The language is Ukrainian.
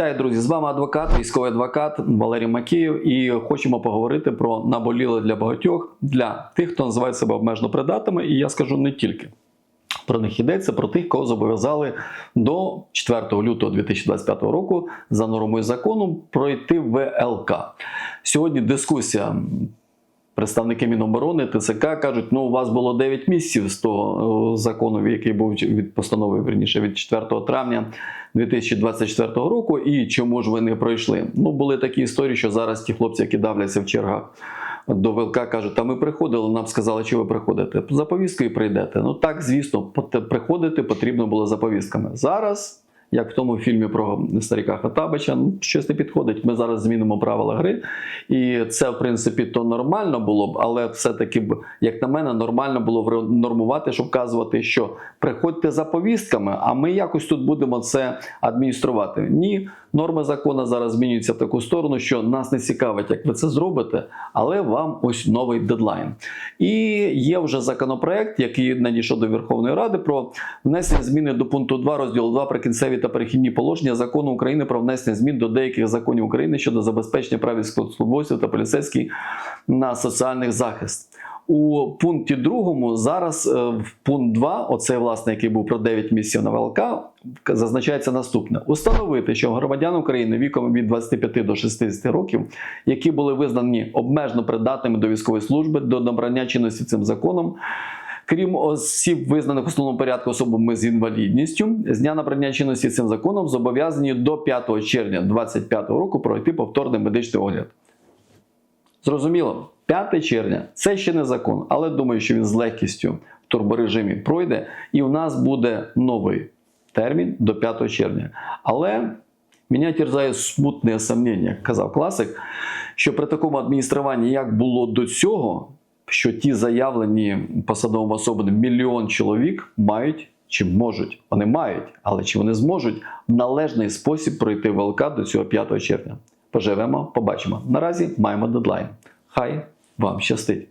Вітаю, друзі! З вами адвокат, військовий адвокат Валерій Макіїв. І хочемо поговорити про наболіле для багатьох, для тих, хто називає себе обмежено придатними. І я скажу не тільки. Про них йдеться про тих, кого зобов'язали до 4 лютого 2025 року за нормою закону пройти ВЛК. Сьогодні дискусія. Представники Міноборони ТЦК кажуть, ну у вас було 9 місяців з того е, закону, який був від постанови верніше від 4 травня 2024 року. І чому ж ви не пройшли? Ну були такі історії, що зараз ті хлопці, які давляться в чергах до ВЛК, кажуть, а ми приходили, нам сказали, що ви приходите. За повісткою прийдете. Ну так, звісно, приходити потрібно було за повістками. Зараз. Як в тому фільмі про старіка Хатабича, ну щось не підходить. Ми зараз змінимо правила гри, і це в принципі то нормально було б, але все-таки як на мене, нормально було нормувати, щоб вказувати, що приходьте за повістками, а ми якось тут будемо це адмініструвати. Ні, норми закону зараз змінюються в таку сторону, що нас не цікавить, як ви це зробите, але вам ось новий дедлайн. І є вже законопроект, який надійшов до Верховної Ради про внесення зміни до пункту 2 розділу 2 прикінцеві та перехідні положення закону України про внесення змін до деяких законів України щодо забезпечення прав військовослужбовців та поліцейських на соціальний захист. У пункті другому зараз е, в пункт 2, оцей власне, який був про 9 місяців на ВЛК, зазначається наступне: установити, що громадян України віком від 25 до 60 років, які були визнані обмежено придатними до військової служби до набрання чинності цим законом. Крім осіб, визнаних в основному порядку особами з інвалідністю, з дня набрання чинності цим законом зобов'язані до 5 червня 2025 року пройти повторний медичний огляд. Зрозуміло, 5 червня це ще не закон, але думаю, що він з легкістю в турборежимі пройде, і у нас буде новий термін до 5 червня. Але мене терзає смутне сумніння, як казав класик, що при такому адмініструванні, як було до цього, що ті заявлені посадовими особами мільйон чоловік мають чи можуть, вони мають, але чи вони зможуть в належний спосіб пройти ВЛК до цього 5 червня. Поживемо, побачимо. Наразі маємо дедлайн. Хай вам щастить.